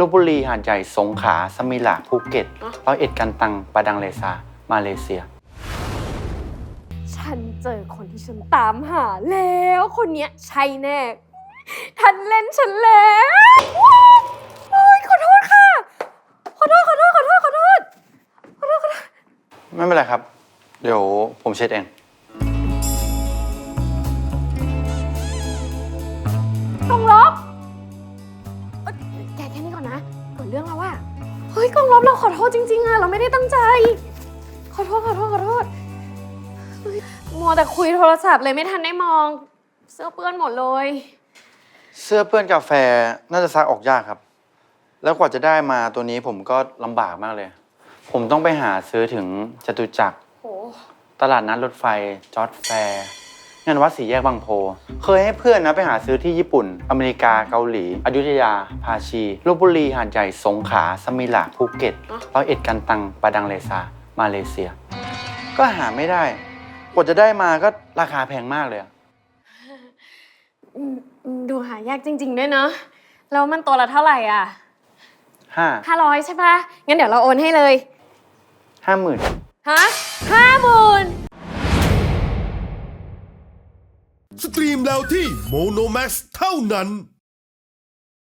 ลบบุรีหาดใหญ่สงขลาสมิลาภูเก็ตอะร้อยเอ็ดกันตังปาดังเลซามาเลเซีย ฉันเจอคนที่ฉันตามหาแล้วคนเนี้ยใช่แน่ทันเล่นฉันแล้วโอ้ยขอโทษค่ะ ขอโทษขอโทษขอโทษขอโทษขอโทษขอโทษไม่เป็นไรครับ เดี๋ยวผมเช็ดเอง เกิดเรื่องแล้วว่าเฮ้ยกองลบเราขอโทษจริงๆอะเราไม่ได้ตั้งใจ ขอโทษขอโทษขอโทษเฮ้ยมัวแต่คุยโทรศัพท์เลยไม่ทันได้มอง เสื้อเปื้อนหมดเลย เสื้อเปื้อนกาแฟน่าจะซักออกยากครับ แล้วกว่าจะได้มาตัวนี้ผมก็ลำบากมากเลย ผมต้องไปหาซื้อถึงจตุจักร โห ตลาดนัดรถไฟจอร์ดแฟร์ งานวัดสีแยกบางโพ เคยให้เพื่อนนะไปหาซื้อที่ญี่ปุ่น อเมริกาเกาหลี อยุธยา ภาชีลบบุรี หาดใหญ่ สงขลา สมิลาภูเก็ตอะร้อยเอ็ดกันตังปาดังเลซา มาเลเซีย ก็หาไม่ได้ กว่าจะได้มาก็ราคาแพงมากเลยอะอืมอืมดูหายากจริง ๆ ด้วยเนาะ แล้วมันตัวละเท่าไหร่อะห้าห้าร้อยใช่ปะงั้นเดี๋ยวเราโอนให้เลย ห้าหมื่นฮะห้าหมื่น สตรีมแล้วที่โมโนแม x เท่านั้น